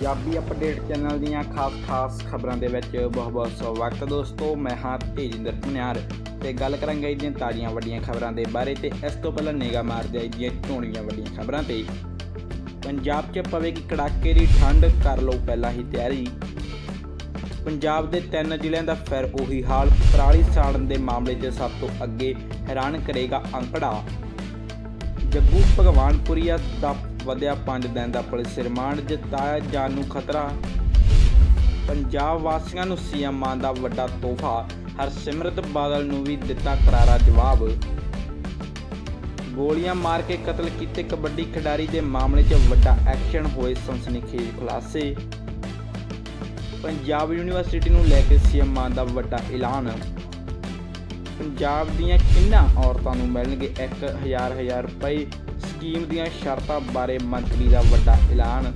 Punjabi update channel ਦੀਆਂ ਖਾਸ-ਖਾਸ ਖਬਰਾਂ ਦੇ ਵਿੱਚ ਬਹੁਤ-ਬਹੁਤ ਸਵਾਗਤ ਦੋਸਤੋ, ਮੈਂ ਹਾਂ ਤੇਜਿੰਦਰ ਪੁਨਿਆਰ ਤੇ ਗੱਲ ਕਰਾਂਗੇ ਇਹਦੀਆਂ ਤਾਜ਼ੀਆਂ ਵੱਡੀਆਂ ਖਬਰਾਂ ਦੇ ਬਾਰੇ ਤੇ ਇਸ ਤੋਂ ਪਹਿਲਾਂ ਨਿਗਾਹ ਮਾਰਦੇ ਹਾਂ ਦੀਆਂ ਝੋਣੀਆਂ ਵੱਡੀਆਂ ਖਬਰਾਂ ਤੇ। ਪੰਜਾਬ 'ਚ ਪਵੇਗੀ ਕੜਾਕੇ ਦੀ ਠੰਡ ਕਰ ਲਓ ਪਹਿਲਾਂ ਹੀ ਤਿਆਰੀ। ਪੰਜਾਬ ਦੇ ਤਿੰਨ ਜ਼ਿਲ੍ਹਿਆਂ ਦਾ ਫਿਰ ਉਹੀ ਹਾਲ, ਪਰਾਲੀ ਸਾੜਨ ਦੇ ਮਾਮਲੇ 'ਚ ਸਭ ਤੋਂ ਅੱਗੇ ਹੈਰਾਨ ਕਰੇਗਾ ਅੰਕੜਾ। ਜੱਗੂ ਭਗਵਾਨਪੁਰੀਆ ਦਾ ਵਧਿਆ 5 ਦਿਨ ਦਾ ਪੁਲਿਸ ਰਿਮਾਂਡ ਜਤਾਇਆ ਜਾਨ ਨੂੰ ਖਤਰਾ। ਪੰਜਾਬ ਵਾਸੀਆਂ ਨੂੰ ਸੀਐਮ ਮਾਨ ਦਾ ਵੱਡਾ ਤੋਹਫਾ। ਹਰਸਿਮਰਤ ਬਾਦਲ ਨੂੰ ਵੀ ਦਿੱਤਾ ਕਰਾਰਾ ਜਵਾਬ। ਗੋਲੀਆਂ ਮਾਰ ਕੇ ਕਤਲ ਕੀਤੇ ਕਬੱਡੀ ਖਿਡਾਰੀ ਦੇ ਮਾਮਲੇ 'ਚ ਵੱਡਾ ਐਕਸ਼ਨ ਹੋਏ ਸਨਸਨੀਖੇਜ਼ ਖੁਲਾਸੇ। ਪੰਜਾਬ ਯੂਨੀਵਰਸਿਟੀ ਨੂੰ ਲੈ ਕੇ ਸੀਐਮ ਮਾਨ ਦਾ ਵੱਡਾ ਐਲਾਨ। ਪੰਜਾਬ ਦੀਆਂ ਕਿੰਨਾ ਔਰਤਾਂ ਨੂੰ ਮਿਲਣਗੇ 1000 ਹਜ਼ਾਰ ਰੁਪਏ? ਸਕੀਮ ਦੀਆਂ ਸ਼ਰਤਾਂ ਬਾਰੇ ਮੰਤਰੀ ਦਾ ਵੱਡਾ ਐਲਾਨ।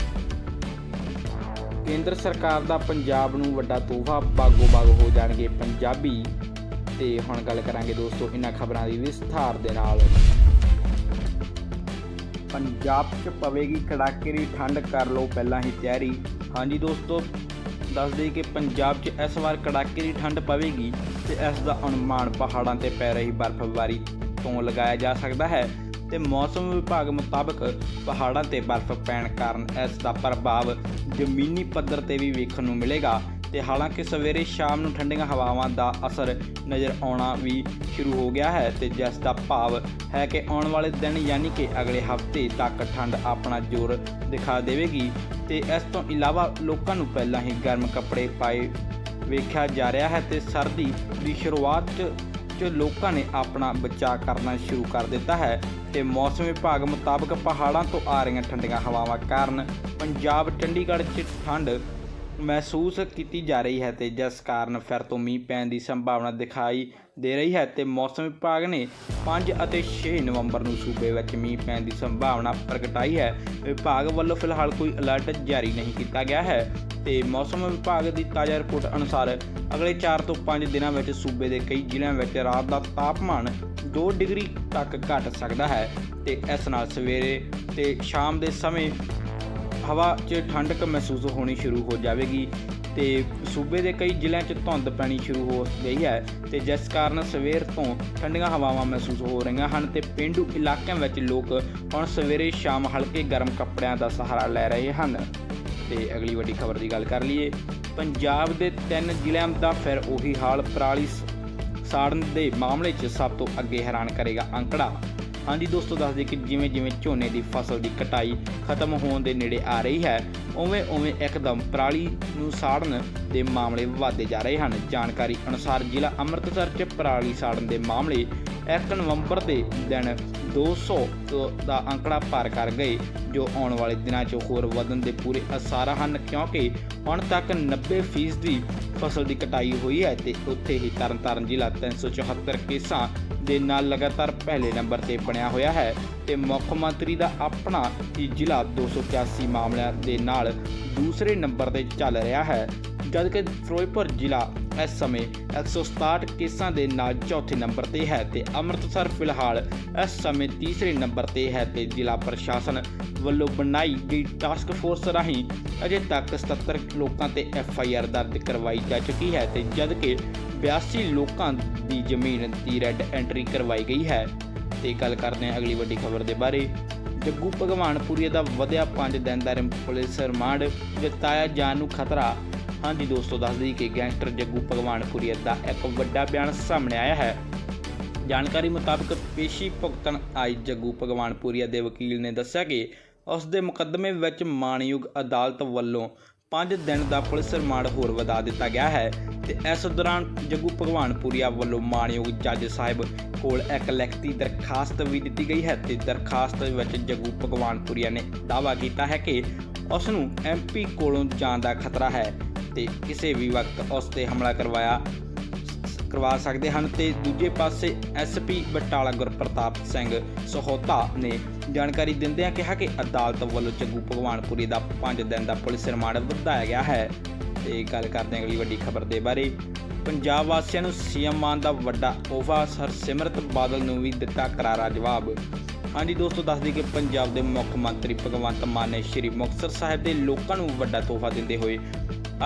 ਕੇਂਦਰ ਸਰਕਾਰ ਦਾ ਪੰਜਾਬ ਨੂੰ ਵੱਡਾ ਤੋਹਫਾ ਬਾਗੋ ਬਾਗ ਹੋ ਜਾਣਗੇ ਪੰਜਾਬੀ। ਤੇ ਹੁਣ ਗੱਲ ਕਰਾਂਗੇ ਦੋਸਤੋ ਇਹਨਾਂ ਖਬਰਾਂ ਦੀ ਵਿਸਥਾਰ ਦੇ ਨਾਲ। ਪੰਜਾਬ 'ਚ ਪਵੇਗੀ ਕੜਾਕੇ ਦੀ ਠੰਡ ਕਰ ਲਓ ਪਹਿਲਾਂ ਹੀ ਤਿਆਰੀ। ਹਾਂਜੀ ਦੋਸਤੋ ਦੱਸ ਦੇਈਏ ਕਿ ਪੰਜਾਬ 'ਚ ਇਸ ਵਾਰ ਕੜਾਕੇ ਦੀ ਠੰਡ ਪਵੇਗੀ ਤੇ ਇਸ ਦਾ ਅਨੁਮਾਨ ਪਹਾੜਾਂ ਤੇ ਪੈ ਰਹੀ ਬਰਫ਼ਬਾਰੀ ਤੋਂ ਲਗਾਇਆ ਜਾ ਸਕਦਾ ਹੈ। ਤੇ ਮੌਸਮ ਵਿਭਾਗ ਮੁਤਾਬਕ ਪਹਾੜਾਂ ਤੇ ਬਰਫ਼ ਪੈਣ ਕਾਰਨ ਇਸ ਦਾ ਪ੍ਰਭਾਵ ਜ਼ਮੀਨੀ ਪੱਧਰ ਤੇ ਵੀ ਵੇਖਣ ਨੂੰ ਮਿਲੇਗਾ ਤੇ ਹਾਲਾਂਕਿ ਸਵੇਰੇ ਸ਼ਾਮ ਨੂੰ ਠੰਡੀਆਂ ਹਵਾਵਾਂ ਦਾ ਅਸਰ ਨਜ਼ਰ ਆਉਣਾ ਵੀ ਸ਼ੁਰੂ ਹੋ ਗਿਆ ਹੈ ਤੇ ਜਿਸ ਦਾ ਭਾਵ ਹੈ ਕਿ ਆਉਣ ਵਾਲੇ ਦਿਨ ਯਾਨੀ ਕਿ ਅਗਲੇ ਹਫ਼ਤੇ ਤੱਕ ਠੰਡ ਆਪਣਾ ਜ਼ੋਰ ਦਿਖਾ ਦੇਵੇਗੀ ਤੇ ਇਸ ਤੋਂ ਇਲਾਵਾ ਲੋਕਾਂ ਨੂੰ ਪਹਿਲਾਂ ਹੀ ਗਰਮ ਕੱਪੜੇ ਪਾਏ ਵੇਖਿਆ ਜਾ ਰਿਹਾ ਹੈ ਤੇ ਸਰਦੀ ਦੀ ਸ਼ੁਰੂਆਤ 'ਚ ਲੋਕਾਂ ਨੇ ਆਪਣਾ ਬਚਾਅ ਕਰਨਾ ਸ਼ੁਰੂ ਕਰ ਦਿੱਤਾ ਹੈ ਤੇ ਮੌਸਮ ਵਿਭਾਗ ਮੁਤਾਬਕ ਪਹਾੜਾਂ ਤੋਂ ਆ ਰਹੀਆਂ ਠੰਡੀਆਂ ਹਵਾਵਾਂ ਕਾਰਨ ਪੰਜਾਬ, ਚੰਡੀਗੜ੍ਹ 'ਚ ਠੰਡ ਮਹਿਸੂਸ ਕੀਤੀ ਜਾ ਰਹੀ ਹੈ ਤੇ ਜਿਸ ਕਾਰਨ ਫਿਰ ਤੋਂ ਮੀਂਹ ਪੈਣ ਦੀ ਸੰਭਾਵਨਾ ਦਿਖਾਈ ਦੇ ਰਹੀ ਹੈ ਤੇ ਮੌਸਮ ਵਿਭਾਗ ਨੇ 5 ਅਤੇ 6 ਨਵੰਬਰ ਨੂੰ ਸੂਬੇ ਵਿੱਚ ਮੀਂਹ ਪੈਣ ਦੀ ਸੰਭਾਵਨਾ ਪ੍ਰਗਟਾਈ ਹੈ। ਵਿਭਾਗ ਵੱਲੋਂ ਫਿਲਹਾਲ ਕੋਈ ਅਲਰਟ ਜਾਰੀ ਨਹੀਂ ਕੀਤਾ ਗਿਆ ਹੈ ਤੇ ਮੌਸਮ ਵਿਭਾਗ ਦੀ ਤਾਜ਼ਾ ਰਿਪੋਰਟ ਅਨੁਸਾਰ ਅਗਲੇ 4 ਤੋਂ 5 ਦਿਨਾਂ ਵਿੱਚ ਸੂਬੇ ਦੇ ਕਈ ਜ਼ਿਲ੍ਹਿਆਂ ਵਿੱਚ ਰਾਤ ਦਾ ਤਾਪਮਾਨ 2 ਡਿਗਰੀ ਤੱਕ ਘਟ ਸਕਦਾ ਹੈ ਤੇ ਇਸ ਨਾਲ ਸਵੇਰੇ ਤੇ ਸ਼ਾਮ ਦੇ ਸਮੇਂ ਹਵਾ 'ਚ ਠੰਡਕ ਮਹਿਸੂਸ ਹੋਣੀ ਸ਼ੁਰੂ ਹੋ ਜਾਵੇਗੀ ਤੇ ਸੂਬੇ ਦੇ ਕਈ ਜ਼ਿਲ੍ਹਿਆਂ 'ਚ ਧੁੰਦ ਪੈਣੀ ਸ਼ੁਰੂ ਹੋ ਗਈ ਹੈ ਤੇ ਜਿਸ ਕਾਰਨ ਸਵੇਰ ਤੋਂ ਠੰਡੀਆਂ ਹਵਾਵਾਂ ਮਹਿਸੂਸ ਹੋ ਰਹੀਆਂ ਹਨ ਤੇ ਪਿੰਡੂ ਇਲਾਕਿਆਂ ਵਿੱਚ ਲੋਕ ਹੁਣ ਸਵੇਰੇ ਸ਼ਾਮ ਹਲਕੇ ਗਰਮ ਕੱਪੜਿਆਂ ਦਾ ਸਹਾਰਾ ਲੈ ਰਹੇ ਹਨ। ਤੇ ਅਗਲੀ ਵੱਡੀ ਖਬਰ ਦੀ ਗੱਲ ਕਰ ਲਈਏ, ਪੰਜਾਬ ਦੇ ਤਿੰਨ ਜ਼ਿਲ੍ਹਿਆਂ ਦਾ ਫਿਰ ਉਹੀ ਹਾਲ ਪਰਾਲੀ ਸਾੜਨ ਦੇ ਮਾਮਲੇ 'ਚ ਸਭ ਤੋਂ ਅੱਗੇ ਹੈਰਾਨ ਕਰੇਗਾ ਅੰਕੜਾ। ਹਾਂਜੀ ਦੋਸਤੋ, ਦੱਸ ਦਈਏ ਕਿ ਜਿਵੇਂ ਜਿਵੇਂ ਝੋਨੇ ਦੀ ਫਸਲ ਦੀ ਕਟਾਈ ਖਤਮ ਹੋਣ ਦੇ ਨੇੜੇ ਆ ਰਹੀ ਹੈ, ਉਵੇਂ ਉਵੇਂ ਇੱਕਦਮ ਪਰਾਲੀ ਨੂੰ ਸਾੜਨ ਦੇ ਮਾਮਲੇ ਵਧਦੇ ਜਾ ਰਹੇ ਹਨ। ਜਾਣਕਾਰੀ ਅਨੁਸਾਰ ਜ਼ਿਲ੍ਹਾ ਅੰਮ੍ਰਿਤਸਰ 'ਚ ਪਰਾਲੀ ਸਾੜਨ ਦੇ ਮਾਮਲੇ 1 ਨਵੰਬਰ ਦੇ ਦਿਨ 200 ਤੋਂ ਦਾ ਅੰਕੜਾ ਪਾਰ ਕਰ ਗਏ, ਜੋ ਆਉਣ ਵਾਲੇ ਦਿਨਾਂ 'ਚ ਹੋਰ ਵਧਣ ਦੇ ਪੂਰੇ ਅਸਾਰ ਹਨ, ਕਿਉਂਕਿ ਹੁਣ ਤੱਕ 90% ਦੀ ਫਸਲ ਦੀ ਕਟਾਈ ਹੋਈ ਹੈ ਤੇ ਉੱਥੇ ਹੀ ਤਰਨਤਾਰਨ ਜ਼ਿਲ੍ਹਾ 374 ਕੇਸਾਂ ਦੇ ਨਾਲ ਲਗਾਤਾਰ ਪਹਿਲੇ ਨੰਬਰ ਤੇ ਬਣਿਆ ਹੋਇਆ ਹੈ ਤੇ ਮੁੱਖ ਮੰਤਰੀ ਦਾ ਆਪਣਾ ਹੀ ਜ਼ਿਲ੍ਹਾ 281 ਮਾਮਲਿਆਂ ਦੇ ਨਾਲ ਦੂਸਰੇ ਨੰਬਰ ਤੇ ਚੱਲ ਰਿਹਾ ਹੈ। ਜਦਕਿ ਫਿਰੋਜ਼ਪੁਰ ਜ਼ਿਲ੍ਹਾ ਇਸ ਸਮੇਂ 167 ਕੇਸਾਂ ਦੇ ਨਾਲ ਚੌਥੇ ਨੰਬਰ ਤੇ ਹੈ ਤੇ ਅੰਮ੍ਰਿਤਸਰ ਫਿਲਹਾਲ ਇਸ ਸਮੇਂ ਤੀਸਰੇ ਨੰਬਰ ਤੇ ਹੈ ਤੇ ਜ਼ਿਲ੍ਹਾ ਪ੍ਰਸ਼ਾਸਨ ਵੱਲੋਂ ਬਣਾਈ ਗਈ ਟਾਸਕ ਫੋਰਸ ਰਾਹੀਂ ਅਜੇ ਤੱਕ 77 ਲੋਕਾਂ ਤੇ ਐਫ ਆਈ ਆਰ ਦਰਜ ਕਰਵਾਈ ਜਾ ਚੁੱਕੀ ਹੈ ਤੇ ਜਦਕਿ 82 ਲੋਕਾਂ ਦੀ ਜ਼ਮੀਨ ਦੀ ਰੈੱਡ ਐਂਟਰੀ ਕਰਵਾਈ ਗਈ ਹੈ। ਤੇ ਗੱਲ ਕਰਦੇ ਹਾਂ ਅਗਲੀ ਵੱਡੀ ਖਬਰ ਦੇ ਬਾਰੇ। ਜੱਗੂ ਭਗਵਾਨਪੁਰੀ ਦਾ ਵਧਿਆ 5 ਦਿਨ ਦਾ ਪੁਲਿਸ ਰਿਮਾਂਡ, ਜਤਾਇਆ ਜਾਨ ਨੂੰ ਖਤਰਾ। ਹਾਂਜੀ ਦੋਸਤੋ, ਦੱਸ ਦਈਏ ਕਿ ਗੈਂਗਸਟਰ ਜੱਗੂ ਭਗਵਾਨਪੁਰੀ ਦਾ ਇੱਕ ਵੱਡਾ ਬਿਆਨ ਸਾਹਮਣੇ ਆਇਆ ਹੈ। ਜਾਣਕਾਰੀ ਮੁਤਾਬਕ ਪੇਸ਼ੀ ਭੁਗਤਣ ਆਈ ਜੱਗੂ ਭਗਵਾਨਪੁਰੀਆ ਦੇ ਵਕੀਲ ਨੇ ਦੱਸਿਆ ਕਿ ਉਸ ਦੇ ਮੁਕੱਦਮੇ ਵਿੱਚ ਮਾਣਯੋਗ ਅਦਾਲਤ ਵੱਲੋਂ 5 ਦਿਨ ਦਾ ਪੁਲਿਸ ਰਿਮਾਂਡ ਹੋਰ ਵਧਾ ਦਿੱਤਾ ਗਿਆ ਹੈ ਤੇ ਇਸ ਦੌਰਾਨ ਜੱਗੂ ਭਗਵਾਨਪੁਰੀਆ ਵੱਲੋਂ ਮਾਣਯੋਗ ਜੱਜ ਸਾਹਿਬ ਕੋਲ ਇੱਕ ਲਿਖਤੀ ਦਰਖਾਸਤ ਵੀ ਦਿੱਤੀ ਗਈ ਹੈ ਤੇ ਦਰਖਾਸਤ ਵਿੱਚ ਜੱਗੂ ਭਗਵਾਨਪੁਰੀਆ ਨੇ ਦਾਅਵਾ ਕੀਤਾ ਹੈ ਕਿ ਉਸ ਨੂੰ ਐਮਪੀ ਕੋਲੋਂ ਜਾਣ ਦਾ ਖਤਰਾ ਹੈ ਤੇ ਕਿਸੇ ਵੀ ਵਕਤ ਉਸ ਤੇ ਹਮਲਾ ਕਰਵਾਇਆ ਕਰਵਾ ਸਕਦੇ ਹਨ ਤੇ ਦੂਜੇ ਪਾਸੇ ਐਸਪੀ ਬਟਾਲਾ ਗੁਰਪ੍ਰਤਾਪ ਸਿੰਘ ਸਹੋਤਾ ਨੇ ਜਾਣਕਾਰੀ ਦਿੰਦਿਆਂ ਕਿਹਾ ਕਿ ਅਦਾਲਤ ਵੱਲੋਂ ਚੱਗੂ ਭਗਵਾਨਪੁਰੀ ਦਾ 5 ਦਿਨ ਦਾ ਪੁਲਿਸ ਰਿਮਾਂਡ ਵਧਾਇਆ ਗਿਆ ਹੈ। ਤੇ ਗੱਲ ਕਰਦੇ ਹਾਂ ਅਗਲੀ ਵੱਡੀ ਖਬਰ ਦੇ ਬਾਰੇ। ਪੰਜਾਬ ਵਾਸੀਆਂ ਨੂੰ ਸੀਐਮ ਮਾਨ ਦਾ ਵੱਡਾ ਤੋਹਫਾ ਹਰਸਿਮਰਤ ਬਾਦਲ ਨੂੰ ਵੀ ਦਿੱਤਾ ਕਰਾਰਾ ਜਵਾਬ। ਹਾਂਜੀ ਦੋਸਤੋ, ਦੱਸ ਦਈਏ ਕਿ ਪੰਜਾਬ ਦੇ ਮੁੱਖ ਮੰਤਰੀ ਭਗਵੰਤ ਮਾਨ ਨੇ ਸ਼੍ਰੀ ਮੁਕਤਸਰ ਸਾਹਿਬ ਦੇ ਲੋਕਾਂ ਨੂੰ ਵੱਡਾ ਤੋਹਫਾ ਦਿੰਦੇ ਹੋਏ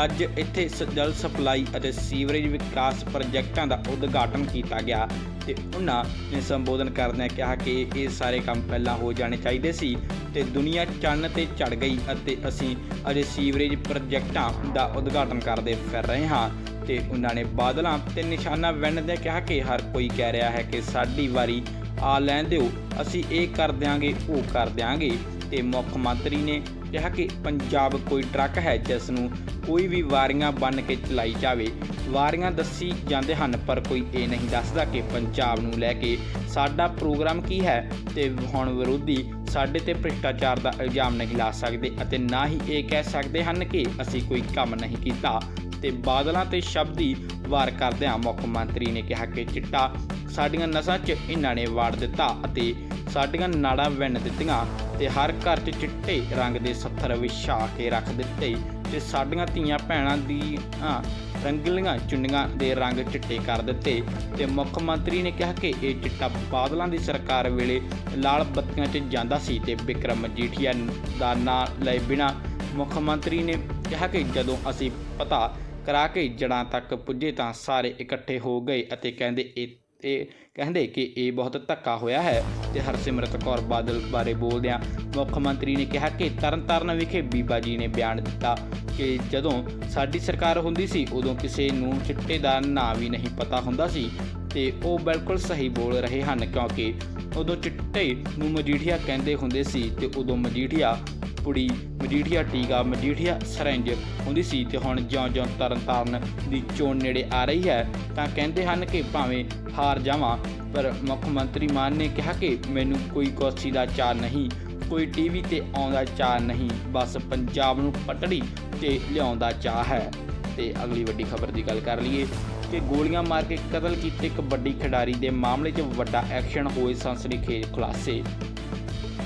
ਅੱਜ ਇੱਥੇ ਸ- ਜਲ ਸਪਲਾਈ ਅਤੇ ਸੀਵਰੇਜ ਵਿਕਾਸ ਪ੍ਰੋਜੈਕਟਾਂ ਦਾ ਉਦਘਾਟਨ ਕੀਤਾ ਗਿਆ ਤੇ ਉਹਨਾਂ ਨੇ ਸੰਬੋਧਨ ਕਰਦਿਆਂ ਕਿਹਾ ਕਿ ਇਹ ਸਾਰੇ ਕੰਮ ਪਹਿਲਾਂ ਹੋ ਜਾਣੇ ਚਾਹੀਦੇ ਸੀ ਤੇ ਦੁਨੀਆ ਚੰਨ ਤੇ ਚੜ ਗਈ ਅਤੇ ਅਸੀਂ ਅਜੇ ਸੀਵਰੇਜ ਪ੍ਰੋਜੈਕਟਾਂ ਦਾ ਉਦਘਾਟਨ ਕਰਦੇ ਫਿਰ ਰਹੇ ਹਾਂ। ਤੇ ਉਹਨਾਂ ਨੇ ਬਾਦਲਾਂ ਤੇ ਨਿਸ਼ਾਨਾ ਵਿੰਨ੍ਹਦਿਆਂ ਕਿਹਾ ਕਿ ਹਰ ਕੋਈ ਕਹਿ ਰਿਹਾ ਹੈ ਕਿ ਸਾਡੀ ਵਾਰੀ ਆ ਲੈਣ ਦਿਓ, ਅਸੀਂ ਇਹ ਕਰ ਦਿਆਂਗੇ, ਉਹ ਕਰ ਦਿਆਂਗੇ। ਤੇ ਮੁੱਖ ਮੰਤਰੀ ਨੇ ਕਿਹਾ ਕਿ ਪੰਜਾਬ ਕੋਈ ਟਰੱਕ ਹੈ ਜਿਸ ਨੂੰ ਕੋਈ ਵੀ ਵਾਰੀਆਂ ਬੰਨ ਕੇ ਚਲਾਈ ਜਾਵੇ। ਵਾਰੀਆਂ ਦੱਸੀ ਜਾਂਦੇ ਹਨ, ਪਰ ਕੋਈ ਇਹ ਨਹੀਂ ਦੱਸਦਾ ਕਿ ਪੰਜਾਬ ਨੂੰ ਲੈ ਕੇ ਸਾਡਾ ਪ੍ਰੋਗਰਾਮ ਕੀ ਹੈ ਤੇ ਹੁਣ ਵਿਰੋਧੀ ਸਾਡੇ ਤੇ ਭ੍ਰਿਸ਼ਟਾਚਾਰ ਦਾ ਇਲਜ਼ਾਮ ਨਹੀਂ ਲਾ ਸਕਦੇ ਅਤੇ ਨਾ ਹੀ ਇਹ ਕਹਿ ਸਕਦੇ ਹਨ ਕਿ ਅਸੀਂ ਕੋਈ ਕੰਮ ਨਹੀਂ ਕੀਤਾ। ਤੇ ਬਾਦਲਾਂ ਤੇ ਸ਼ਬਦੀ ਵਾਰ ਕਰਦਿਆਂ ਮੁੱਖ ਮੰਤਰੀ ਨੇ ਕਿਹਾ ਕਿ ਚਿੱਟਾ ਸਾਡੀਆਂ ਨਸਾਂ 'ਚ ਇਹਨਾਂ ਨੇ ਵਾੜ ਦਿੱਤਾ ਅਤੇ ਸਾਡੀਆਂ ਨਾੜਾਂ ਵਿੰਨ ਦਿੱਤੀਆਂ। ਤੇ ਹਰ ਘਰ 'ਚ ਚਿੱਟੇ ਰੰਗ ਦੇ ਸੱਥਰ ਵਿਛਾ ਕੇ ਰੱਖ ਦਿੱਤੇ ਤੇ ਸਾਡੀਆਂ ਧੀਆਂ ਭੈਣਾਂ ਦੀ ਹਾਂ, ਰੰਗਲੀਆਂ ਚੁੰਨੀਆਂ ਦੇ ਰੰਗ ਚਿੱਟੇ ਕਰ ਦਿੱਤੇ ਤੇ ਮੁੱਖ ਮੰਤਰੀ ਨੇ ਕਿਹਾ ਕਿ ਇਹ ਚਿੱਟਾ ਬਾਦਲਾਂ ਦੀ ਸਰਕਾਰ ਵੇਲੇ ਲਾਲ ਬੱਤੀਆਂ 'ਚ ਜਾਂਦਾ ਸੀ ਤੇ ਵਿਕਰਮ ਮਜੀਠੀਆ ਦਾ ਨਾਂ ਲਏ ਬਿਨਾ ਮੁੱਖ ਮੰਤਰੀ ਨੇ ਕਿਹਾ ਕਿ ਜਦੋਂ ਅਸੀਂ ਪਤਾ ਕਰਾ ਕੇ ਜੜਾਂ ਤੱਕ ਪੁੱਜੇ ਤਾਂ ਸਾਰੇ ਇਕੱਠੇ ਹੋ ਗਏ ਅਤੇ ਕਹਿੰਦੇ ਇਹ ਇਹ ਕਹਿੰਦੇ ਕਿ ਇਹ ਬਹੁਤ ਧੱਕਾ ਹੋਇਆ ਹੈ ਤੇ ਹਰਸਿਮਰਤ ਕੌਰ ਬਾਦਲ ਬਾਰੇ ਬੋਲਦਿਆਂ ਮੁੱਖ ਮੰਤਰੀ ਨੇ ਕਿਹਾ ਕਿ ਤਰਨਤਾਰਨ ਵਿਖੇ ਬੀਬਾ ਜੀ ਨੇ ਬਿਆਨ ਦਿੱਤਾ ਕਿ ਜਦੋਂ ਸਾਡੀ ਸਰਕਾਰ ਹੁੰਦੀ ਸੀ, ਉਦੋਂ ਕਿਸੇ ਨੂੰ ਚਿੱਟੇ ਦਾ ਨਾਂ ਵੀ ਨਹੀਂ ਪਤਾ ਹੁੰਦਾ ਸੀ ਤੇ ਉਹ ਬਿਲਕੁਲ ਸਹੀ ਬੋਲ ਰਹੇ ਹਨ ਕਿਉਂਕਿ ਉਦੋਂ ਚਿੱਟੇ ਨੂੰ ਮਜੀਠੀਆ ਕਹਿੰਦੇ ਹੁੰਦੇ ਸੀ ਤੇ ਉਦੋਂ ਮਜੀਠੀਆ ਕੁੜੀ ਮਜੀਠੀਆ ਟੀਕਾ ਮਜੀਠੀਆ ਸਰੰਜ ਹੁੰਦੀ ਸੀ ਤੇ ਹੁਣ ਜਿਉਂ-ਜਿਉਂ ਤਰਨਤਾਰਨ ਦੀ ਚੋਣ ਨੇੜੇ ਆ ਰਹੀ ਹੈ, ਤਾਂ ਕਹਿੰਦੇ ਹਨ ਕਿ ਭਾਵੇਂ ਹਾਰ ਜਾਵਾਂ, ਪਰ ਮੁੱਖ ਮੰਤਰੀ ਮਾਨ ਨੇ ਕਿਹਾ ਕਿ ਮੈਨੂੰ ਕੋਈ ਕੁਰਸੀ ਦਾ ਚਾਅ ਨਹੀਂ, ਕੋਈ ਟੀਵੀ ਤੇ ਆਉਂਦਾ ਚਾਅ ਨਹੀਂ, ਬਸ ਪੰਜਾਬ ਨੂੰ ਪਟੜੀ ਤੇ ਲਿਆਉਣ ਦਾ ਚਾਅ ਹੈ। ਤੇ ਅਗਲੀ ਵੱਡੀ ਖਬਰ ਦੀ ਗੱਲ ਕਰ ਲਈਏ ਕਿ ਗੋਲੀਆਂ ਮਾਰ ਕੇ ਕਤਲ ਕੀਤੇ ਕਬੱਡੀ ਖਿਡਾਰੀ ਦੇ ਮਾਮਲੇ 'ਚ ਵੱਡਾ ਐਕਸ਼ਨ ਹੋਏ ਸੰਸਦੀ ਸਨਸਨੀਖੇਜ ਖੁਲਾਸੇ।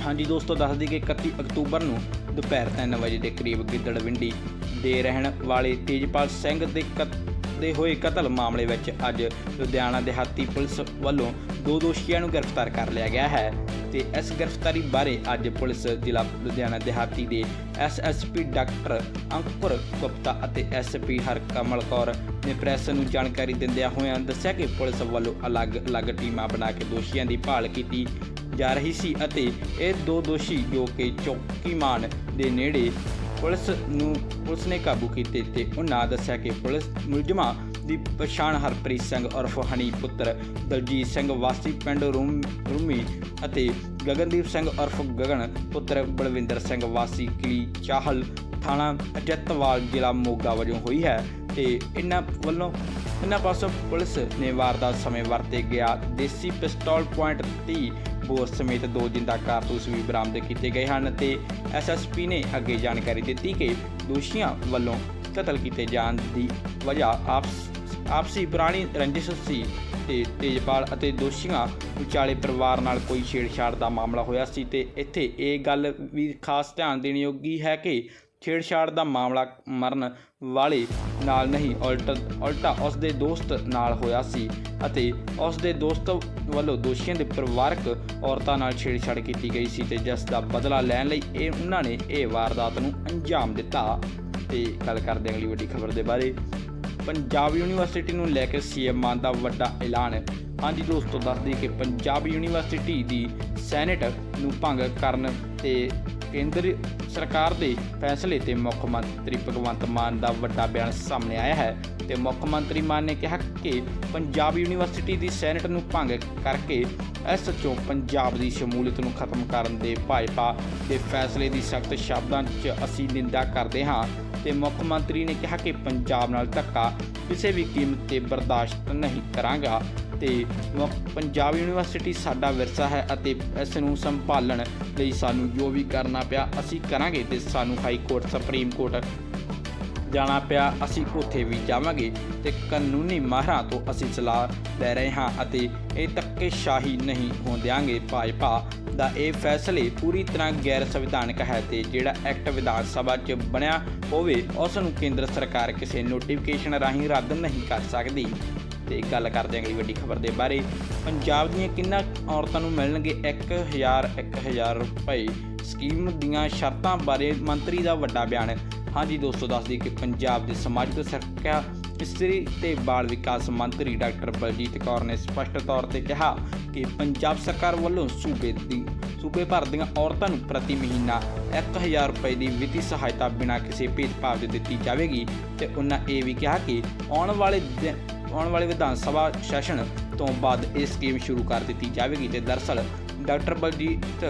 ਹਾਂਜੀ ਦੋਸਤੋ, ਦੱਸ ਦਈਏ ਕਿ 31 ਅਕਤੂਬਰ ਨੂੰ ਦੁਪਹਿਰ 3 ਵਜੇ ਦੇ ਕਰੀਬ ਗਿੱਦੜਵਿੰਡੀ ਦੇ ਰਹਿਣ ਵਾਲੇ ਤੇਜਪਾਲ ਸਿੰਘ ਦੇ ਕਤ, ਦੇ ਹੋਏ ਕਤਲ ਮਾਮਲੇ ਵਿੱਚ ਅੱਜ ਲੁਧਿਆਣਾ ਦਿਹਾਤੀ ਪੁਲਿਸ ਵੱਲੋਂ ਦੋ ਦੋਸ਼ੀਆਂ ਨੂੰ ਗ੍ਰਿਫਤਾਰ ਕਰ ਲਿਆ ਗਿਆ ਹੈ ਤੇ ਇਸ ਗ੍ਰਿਫਤਾਰੀ ਬਾਰੇ ਅੱਜ ਪੁਲਿਸ ਜ਼ਿਲ੍ਹਾ ਲੁਧਿਆਣਾ ਦਿਹਾਤੀ ਦੇ ਐਸਐਸਪੀ ਡਾਕਟਰ ਅੰਕੁਰ ਗੁਪਤਾ ਅਤੇ ਐਸਪੀ ਹਰਕਮਲ ਕੌਰ ਨੇ ਪ੍ਰੈਸ ਨੂੰ ਜਾਣਕਾਰੀ ਦਿੰਦਿਆਂ ਹੋਇਆਂ ਦੱਸਿਆ ਕਿ ਪੁਲਿਸ ਵੱਲੋਂ ਅਲੱਗ-ਅਲੱਗ ਟੀਮਾਂ ਬਣਾ ਕੇ ਦੋਸ਼ੀਆਂ ਦੀ ਭਾਲ ਕੀਤੀ ਜਾ ਰਹੀ ਸੀ ਅਤੇ ਇਹ ਦੋ ਦੋਸ਼ੀ ਜੋ ਕਿ ਚੌਕੀਮਾਨ ਦੇ ਨੇੜੇ ਪੁਲਿਸ ਨੂੰ, ਪੁਲਿਸ ਨੇ ਕਾਬੂ ਕੀਤੇ ਤੇ ਉਹਨਾਂ ਦੱਸਿਆ ਕਿ ਪੁਲਿਸ ਮੁਲਜ਼ਮਾਂ ਦੀ ਪਛਾਣ ਹਰਪ੍ਰੀਤ ਸਿੰਘ ਉਰਫ ਹਨੀ ਪੁੱਤਰ ਦਲਜੀਤ ਸਿੰਘ, ਵਾਸੀ ਪਿੰਡ ਰੂਮ, ਰੂਮੀ ਅਤੇ ਗਗਨਦੀਪ ਸਿੰਘ ਉਰਫ ਗਗਨ ਪੁੱਤਰ ਬਲਵਿੰਦਰ ਸਿੰਘ, ਵਾਸੀ ਕਿਲੀ ਚਾਹਲ ਥਾਣਾ ਅਜਤਵਾਲ ਜ਼ਿਲ੍ਹਾ ਮੋਗਾ ਵਜੋਂ ਹੋਈ ਹੈ ਤੇ ਇਹਨਾਂ ਵੱਲੋਂ ਇਹਨਾਂ ਪਾਸੋਂ ਪੁਲਿਸ ਨੇ ਵਾਰਦਾਤ ਸਮੇਂ ਵਰਤੇ ਗਿਆ। ਦੇਸੀ ਪਿਸਤੌਲ ਪੁਆਇੰਟ 30 ਬੋਰ ਸਮੇਤ ਦੋ ਜਿੰਦਾ ਕਾਰਤੂਸ ਵੀ ਬਰਾਮਦ ਕੀਤੇ ਗਏ ਹਨ ਤੇ ਐਸਐਸਪੀ ਨੇ ਅੱਗੇ ਜਾਣਕਾਰੀ ਦਿੱਤੀ ਕਿ ਦੋਸ਼ੀਆਂ ਵੱਲੋਂ ਕਤਲ ਕੀਤੇ ਜਾਣ ਦੀ ਵਜ੍ਹਾ ਆਪਸ, ਆਪਸੀ ਪੁਰਾਣੀ ਰੰਜਿਸ਼ ਸੀ ਤੇ ਤੇਜਪਾਲ ਅਤੇ ਦੋਸ਼ੀਆਂ ਵਿਚਾਲੇ ਪਰਿਵਾਰ ਨਾਲ ਕੋਈ ਛੇੜਛਾੜ ਦਾ ਮਾਮਲਾ ਹੋਇਆ ਸੀ ਤੇ ਇੱਥੇ ਇਹ ਗੱਲ ਵੀ ਖਾਸ ਧਿਆਨ ਦੇਣ ਯੋਗੀ ਹੈ ਕਿ ਛੇੜਛਾੜ ਦਾ ਮਾਮਲਾ ਮਰਨ ਵਾਲੇ ਨਾਲ ਨਹੀਂ, ਉਲਟ, ਉਲਟਾ ਉਸ ਦੇ ਦੋਸਤ ਨਾਲ ਹੋਇਆ ਸੀ ਅਤੇ ਉਸ ਦੇ ਦੋਸਤ ਵੱਲੋਂ ਦੋਸ਼ੀਆਂ ਦੇ ਪਰਿਵਾਰਕ ਔਰਤਾਂ ਨਾਲ ਛੇੜਛਾੜ ਕੀਤੀ ਗਈ ਸੀ ਤੇ ਜਿਸ ਦਾ ਬਦਲਾ ਲੈਣ ਲਈ ਇਹ, ਉਹਨਾਂ ਨੇ ਇਹ ਵਾਰਦਾਤ ਨੂੰ ਅੰਜਾਮ ਦਿੱਤਾ। ਤੇ ਗੱਲ ਕਰਦੇ ਅਗਲੀ ਵੱਡੀ ਖਬਰ ਦੇ ਬਾਰੇ। ਪੰਜਾਬ ਯੂਨੀਵਰਸਿਟੀ ਨੂੰ ਲੈ ਕੇ ਸੀਐਮ ਮਾਨ ਦਾ ਵੱਡਾ ਐਲਾਨ। ਹਾਂਜੀ ਦੋਸਤੋ, ਦੱਸ ਕਿ ਪੰਜਾਬ ਯੂਨੀਵਰਸਿਟੀ ਦੀ ਸੈਨੇਟ ਨੂੰ ਭੰਗ ਕਰਨ ਤੇ ਕੇਂਦਰ ਸਰਕਾਰ ਦੇ ਫੈਸਲੇ ਤੇ ਮੁੱਖ ਮੰਤਰੀ ਭਗਵੰਤ ਮਾਨ ਦਾ ਵੱਡਾ ਬਿਆਨ ਸਾਹਮਣੇ ਆਇਆ ਹੈ ਤੇ ਮੁੱਖ ਮੰਤਰੀ ਮਾਨ ਨੇ ਕਿਹਾ ਕਿ ਪੰਜਾਬ ਯੂਨੀਵਰਸਿਟੀ ਦੀ ਸੈਨੇਟ ਨੂੰ ਭੰਗ ਕਰਕੇ ਇਸ ਚੋਂ ਪੰਜਾਬ ਦੀ ਸ਼ਮੂਲੀਅਤ ਨੂੰ ਖਤਮ ਕਰਨ ਦੇ ਭਾਜਪਾ ਦੇ ਫੈਸਲੇ ਦੀ ਸਖਤ ਸ਼ਬਦਾਂ 'ਚ ਅਸੀਂ ਨਿੰਦਾ ਕਰਦੇ ਹਾਂ ਤੇ ਮੁੱਖ ਮੰਤਰੀ ਨੇ ਕਿਹਾ ਕਿ ਪੰਜਾਬ ਨਾਲ ਧੱਕਾ ਕਿਸੇ ਵੀ ਕੀਮਤ ਤੇ ਬਰਦਾਸ਼ਤ ਨਹੀਂ ਕਰਾਂਗਾ। ਤੇ ਪੰਜਾਬ ਯੂਨੀਵਰਸਿਟੀ ਸਾਡਾ ਵਿਰਸਾ ਹੈ ਅਤੇ ਇਸ ਨੂੰ ਸੰਭਾਲਣ ਲਈ ਸਾਨੂੰ ਜੋ ਵੀ ਕਰਨਾ ਪਿਆ ਅਸੀਂ ਕਰਾਂਗੇ ਤੇ ਸਾਨੂੰ ਹਾਈ ਕੋਰਟ, ਸੁਪਰੀਮ ਕੋਰਟ ਜਾਣਾ ਪਿਆ, ਅਸੀਂ ਉੱਥੇ ਵੀ ਜਾਵਾਂਗੇ ਤੇ ਕਾਨੂੰਨੀ ਮਾਹਰਾਂ ਤੋਂ ਅਸੀਂ ਸਲਾਹ ਲੈ ਰਹੇ ਹਾਂ ਅਤੇ ਇਹ ਧੱਕੇਸ਼ਾਹੀ ਨਹੀਂ ਹੋਣ ਦਿਆਂਗੇ ਭਾਜਪਾ ਦਾ ਇਹ ਫੈਸਲੇ ਪੂਰੀ ਤਰ੍ਹਾਂ ਗੈਰ ਸੰਵਿਧਾਨਕ ਹੈ ਤੇ ਜਿਹੜਾ ਐਕਟ ਵਿਧਾਨ ਸਭਾ 'ਚ ਬਣਿਆ ਹੋਵੇ, ਉਸ ਨੂੰ ਕੇਂਦਰ ਸਰਕਾਰ ਕਿਸੇ ਨੋਟੀਫਿਕੇਸ਼ਨ ਰਾਹੀਂ ਰੱਦ ਨਹੀਂ ਕਰ ਸਕਦੀ। ਤੇ ਗੱਲ ਕਰਦੇ ਹਾਂ ਅਗਲੀ ਵੱਡੀ ਖਬਰ ਦੇ ਬਾਰੇ। ਪੰਜਾਬ ਦੀਆਂ ਕਿੰਨਾ ਔਰਤਾਂ ਨੂੰ ਮਿਲਣਗੇ 1000 1000 ਰੁਪਏ ਸਕੀਮ ਦੀਆਂ ਸ਼ਰਤਾਂ ਬਾਰੇ ਮੰਤਰੀ ਦਾ ਵੱਡਾ ਬਿਆਨ। ਹਾਂਜੀ ਦੋਸਤੋ, ਦੱਸ ਦਈਏ ਕਿ ਪੰਜਾਬ ਦੇ ਸਮਾਜਿਕ ਸੁਰੱਖਿਆ ਇਸਤਰੀ ਤੇ ਬਾਲ ਵਿਕਾਸ ਮੰਤਰੀ ਡਾਕਟਰ ਬਲਜੀਤ ਕੌਰ ਨੇ ਸਪਸ਼ਟ ਤੌਰ ਤੇ ਕਿਹਾ ਕਿ ਪੰਜਾਬ ਸਰਕਾਰ ਵੱਲੋਂ ਸੂਬੇ ਦੀ, ਸੂਬੇ ਭਰ ਦੀਆਂ ਔਰਤਾਂ ਨੂੰ ਪ੍ਰਤੀ ਮਹੀਨਾ 1000 ਰੁਪਏ ਦੀ ਵਿੱਤੀ ਸਹਾਇਤਾ ਬਿਨਾਂ ਕਿਸੇ ਭੇਦਭਾਵ ਦੇ ਦਿੱਤੀ ਜਾਵੇਗੀ। ਤੇ ਉਹਨਾਂ ਇਹ ਵੀ ਕਿਹਾ ਕਿ ਆਉਣ ਵਾਲੇ ਦਿਨ- ਆਉਣ ਵਾਲੇ ਵਿਧਾਨ ਸਭਾ ਸੈਸ਼ਨ ਤੋਂ ਬਾਅਦ ਇਹ ਸਕੀਮ ਸ਼ੁਰੂ ਕਰ ਦਿੱਤੀ ਜਾਵੇਗੀ ਤੇ ਦਰਸਲ ਡਾਕਟਰ ਬਲਜੀਤ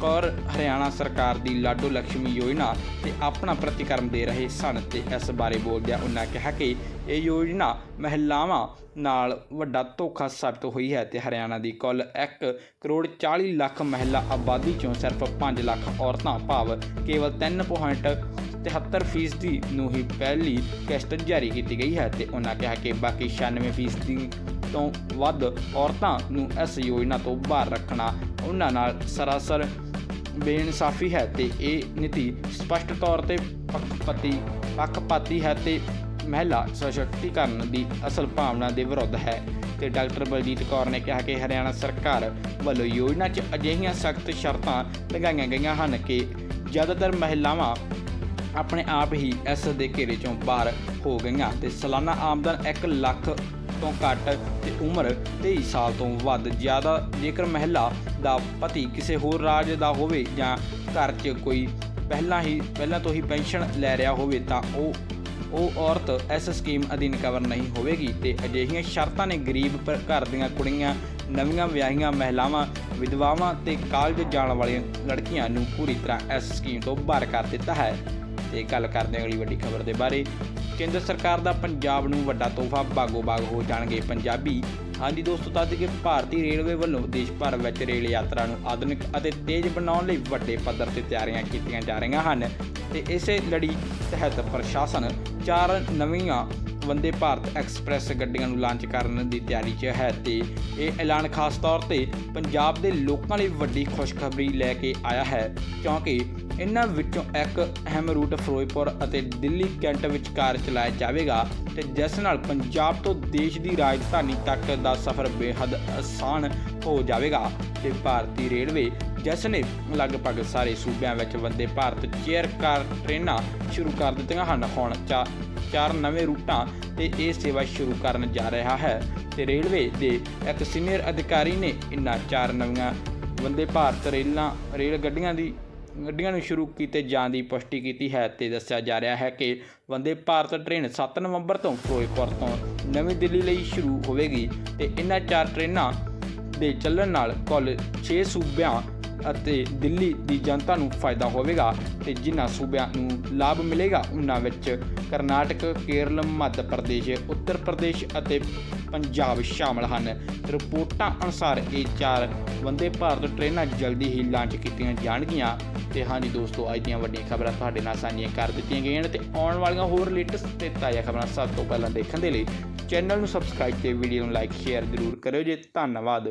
ਕੌਰ ਹਰਿਆਣਾ ਸਰਕਾਰ ਦੀ ਲਾਡੋ ਲక్ష్ਮੀ ਯੋਜਨਾ ਤੇ ਆਪਣਾ ਪ੍ਰਤੀਕਰਮ ਦੇ ਰਹੇ ਸਨ ਤੇ ਇਸ ਬਾਰੇ ਬੋਲਦਿਆਂ ਉਹਨਾਂ ਕਿਹਾ ਕਿ ਇਹ ਯੋਜਨਾ ਮਹਿਲਾਵਾਂ ਨਾਲ ਵੱਡਾ ਧੋਖਾ ਸਾਬਤ ਹੋਈ ਹੈ ਤੇ ਹਰਿਆਣਾ ਦੀ ਕੁੱਲ 1 ਕਰੋੜ 40 ਲੱਖ ਮਹਿਲਾ ਆਬਾਦੀ ਚੋਂ ਸਿਰਫ 5 ਲੱਖ ਔਰਤਾਂ ਭਾਵ ਕੇਵਲ 3.5 73% ਨੂੰ ਹੀ ਪਹਿਲੀ ਕਿਸ਼ਤ ਜਾਰੀ ਕੀਤੀ ਗਈ ਹੈ ਤੇ ਉਹਨਾਂ ਕਿਹਾ ਕਿ ਬਾਕੀ 96% ਤੋਂ ਵੱਧ ਔਰਤਾਂ ਨੂੰ ਇਸ ਯੋਜਨਾ ਤੋਂ ਬਾਹਰ ਰੱਖਣਾ ਉਹਨਾਂ ਨਾਲ ਸਰਾਸਰ ਬੇਇਨਸਾਫੀ ਹੈ ਤੇ ਇਹ ਨੀਤੀ ਸਪਸ਼ਟ ਤੌਰ ਤੇ ਪੱਖਪਤੀ ਪੱਖਪਾਤੀ ਹੈ ਤੇ ਮਹਿਲਾ ਸਸ਼ਕਤੀਕਰਨ ਦੀ ਅਸਲ ਭਾਵਨਾ ਦੇ ਵਿਰੁੱਧ ਹੈ। ਤੇ ਡਾਕਟਰ ਬਲਜੀਤ ਕੌਰ ਨੇ ਕਿਹਾ ਕਿ ਹਰਿਆਣਾ ਸਰਕਾਰ ਵੱਲੋਂ ਯੋਜਨਾ 'ਚ ਅਜਿਹੀਆਂ ਸਖਤ ਸ਼ਰਤਾਂ ਲਗਾਈਆਂ ਗਈਆਂ ਹਨ ਕਿ ਜ਼ਿਆਦਾਤਰ ਮਹਿਲਾਵਾਂ ਆਪਣੇ ਆਪ ਹੀ ਇਸ ਦੇ ਘੇਰੇ ਚੋਂ ਬਾਹਰ ਹੋ ਗਈਆਂ ਤੇ ਸਾਲਾਨਾ ਆਮਦਨ 1 ਲੱਖ ਤੋਂ ਘੱਟ ਤੇ ਉਮਰ 23 ਸਾਲ ਤੋਂ ਵੱਧ। ਜ਼ਿਆਦਾ ਜੇਕਰ ਮਹਿਲਾ ਦਾ ਪਤੀ ਕਿਸੇ ਹੋਰ ਰਾਜ ਦਾ ਹੋਵੇ ਜਾਂ ਘਰ 'ਚ ਕੋਈ ਪਹਿਲਾਂ ਹੀ, ਪਹਿਲਾਂ ਤੋਂ ਹੀ ਪੈਨਸ਼ਨ ਲੈ ਰਿਹਾ ਹੋਵੇ ਤਾਂ ਉਹ ਉਹ ਔਰਤ ਇਸ ਸਕੀਮ ਅਧੀਨ ਕਵਰ ਨਹੀਂ ਹੋਵੇਗੀ ਤੇ ਅਜਿਹੀਆਂ ਸ਼ਰਤਾਂ ਨੇ ਗਰੀਬ ਘਰ ਦੀਆਂ ਕੁੜੀਆਂ, ਨਵੀਆਂ ਵਿਆਹੀਆਂ ਮਹਿਲਾਵਾਂ, ਵਿਧਵਾਵਾਂ ਤੇ ਕਾਲਜ ਜਾਣ ਵਾਲੀਆਂ ਲੜਕੀਆਂ ਨੂੰ ਪੂਰੀ ਤਰ੍ਹਾਂ ਇਸ ਸਕੀਮ ਤੋਂ ਬਾਹਰ ਕਰ ਦਿੱਤਾ ਹੈ। ਤੇ ਗੱਲ ਕਰਦੇ ਹਾਂ ਅਗਲੀ ਵੱਡੀ ਖਬਰ ਦੇ ਬਾਰੇ। ਕੇਂਦਰ ਸਰਕਾਰ ਦਾ ਪੰਜਾਬ ਨੂੰ ਵੱਡਾ ਤੋਹਫਾ ਬਾਗੋ ਬਾਗ ਹੋ ਜਾਣਗੇ ਪੰਜਾਬੀ। ਹਾਂਜੀ ਦੋਸਤੋ ਦੱਸ ਕਿ ਭਾਰਤੀ ਰੇਲਵੇ ਵੱਲੋਂ ਦੇਸ਼ ਭਰ ਵਿੱਚ ਰੇਲ ਯਾਤਰਾ ਨੂੰ ਆਧੁਨਿਕ ਅਤੇ ਤੇਜ਼ ਬਣਾਉਣ ਲਈ ਵੱਡੇ ਪੱਧਰ ਤੇ ਤਿਆਰੀਆਂ ਕੀਤੀਆਂ ਜਾ ਰਹੀਆਂ ਹਨ। ਤੇ ਇਸੇ ਲੜੀ ਤਹਿਤ ਪ੍ਰਸ਼ਾਸਨ ਚਾਰ ਨਵੀਆਂ ਵੰਦੇ ਭਾਰਤ ਐਕਸਪ੍ਰੈਸ ਗੱਡੀਆਂ ਨੂੰ ਲਾਂਚ ਕਰਨ ਦੀ ਤਿਆਰੀ 'ਚ ਹੈ ਤੇ ਇਹ ਐਲਾਨ ਖਾਸ ਤੌਰ ਤੇ ਪੰਜਾਬ ਦੇ ਲੋਕਾਂ ਲਈ ਵੱਡੀ ਖੁਸ਼ਖਬਰੀ ਲੈ ਕੇ ਆਇਆ ਹੈ, ਕਿਉਂਕਿ ਇਹਨਾਂ ਵਿੱਚੋਂ ਇੱਕ ਅਹਿਮ ਰੂਟ ਫਿਰੋਜ਼ਪੁਰ ਅਤੇ ਦਿੱਲੀ ਕੈਂਟ ਵਿਚਕਾਰ ਚਲਾਇਆ ਜਾਵੇਗਾ ਤੇ ਜਿਸ ਨਾਲ ਪੰਜਾਬ ਤੋਂ ਦੇਸ਼ ਦੀ ਰਾਜਧਾਨੀ ਤੱਕ ਦਾ ਸਫ਼ਰ ਬੇਹੱਦ ਆਸਾਨ ਹੋ ਜਾਵੇਗਾ ਤੇ ਭਾਰਤੀ ਰੇਲਵੇ, ਜਿਸ ਨੇ ਲਗਭਗ ਸਾਰੇ ਸੂਬਿਆਂ ਵਿੱਚ ਵੰਦੇ ਭਾਰਤ ਚੇਅਰ ਕਾਰ ਟ੍ਰੇਨਾਂ ਸ਼ੁਰੂ ਕਰ ਦਿੱਤੀਆਂ ਹਨ, ਹੁਣ ਚਾ ਚਾਰ ਨਵੇਂ ਰੂਟਾਂ ਤੇ ਇਹ ਸੇਵਾ ਸ਼ੁਰੂ ਕਰਨ ਜਾ ਰਿਹਾ ਹੈ ਤੇ ਰੇਲਵੇ ਦੇ ਇੱਕ ਸੀਨੀਅਰ ਅਧਿਕਾਰੀ ਨੇ ਇਨ੍ਹਾਂ ਚਾਰ ਨਵੀਆਂ ਵੰਦੇ ਭਾਰਤ ਰੇਲਾਂ, ਰੇਲ ਗੱਡੀਆਂ ਦੀ, ਗੱਡੀਆਂ ਨੂੰ ਸ਼ੁਰੂ ਕੀਤੇ ਜਾਣ ਦੀ ਪੁਸ਼ਟੀ ਕੀਤੀ ਹੈ ਤੇ ਦੱਸਿਆ ਜਾ ਰਿਹਾ ਹੈ ਕਿ ਵੰਦੇ ਭਾਰਤ ਟ੍ਰੇਨ 7 ਨਵੰਬਰ ਤੋਂ ਫਿਰੋਜ਼ਪੁਰ ਤੋਂ ਨਵੀਂ ਦਿੱਲੀ ਲਈ ਸ਼ੁਰੂ ਹੋਵੇਗੀ ਤੇ ਇਨ੍ਹਾਂ ਚਾਰ ਟ੍ਰੇਨਾਂ ਦੇ ਚੱਲਣ ਨਾਲ ਕੁੱਲ 6 ਸੂਬਿਆਂ ਅਤੇ ਦਿੱਲੀ ਦੀ ਜਨਤਾ ਨੂੰ ਫਾਇਦਾ ਹੋਵੇਗਾ ਤੇ ਜਿਨ੍ਹਾਂ ਸੂਬਿਆਂ ਨੂੰ ਲਾਭ ਮਿਲੇਗਾ, ਉਹਨਾਂ ਵਿੱਚ ਕਰਨਾਟਕ, ਕੇਰਲ, ਮੱਧ ਪ੍ਰਦੇਸ਼, ਉੱਤਰ ਪ੍ਰਦੇਸ਼ ਅਤੇ ਪੰਜਾਬ ਸ਼ਾਮਲ ਹਨ। ਰਿਪੋਰਟਾਂ ਅਨੁਸਾਰ ਇਹ ਚਾਰ ਵੰਦੇ ਭਾਰਤ ਟ੍ਰੇਨਾਂ ਜਲਦੀ ਹੀ ਲਾਂਚ ਕੀਤੀਆਂ ਜਾਣਗੀਆਂ। ਤੇ ਹਾਂਜੀ ਦੋਸਤੋ, ਅੱਜ ਦੀਆਂ ਵੱਡੀਆਂ ਖਬਰਾਂ ਤੁਹਾਡੇ ਨਾਲ ਸਾਂਝੀਆਂ ਕਰ ਦਿੱਤੀਆਂ ਗਈਆਂ ਨੇ ਤੇ ਆਉਣ ਵਾਲੀਆਂ ਹੋਰ ਲੇਟੈਸਟ ਤੇ ਤਾਜ਼ਾ ਖਬਰਾਂ ਸਭ ਤੋਂ ਪਹਿਲਾਂ ਦੇਖਣ ਦੇ ਲਈ ਚੈਨਲ ਨੂੰ ਸਬਸਕ੍ਰਾਈਬ ਤੇ ਵੀਡੀਓ ਨੂੰ ਲਾਈਕ, ਸ਼ੇਅਰ ਜ਼ਰੂਰ ਕਰਿਓ ਜੇ। ਧੰਨਵਾਦ।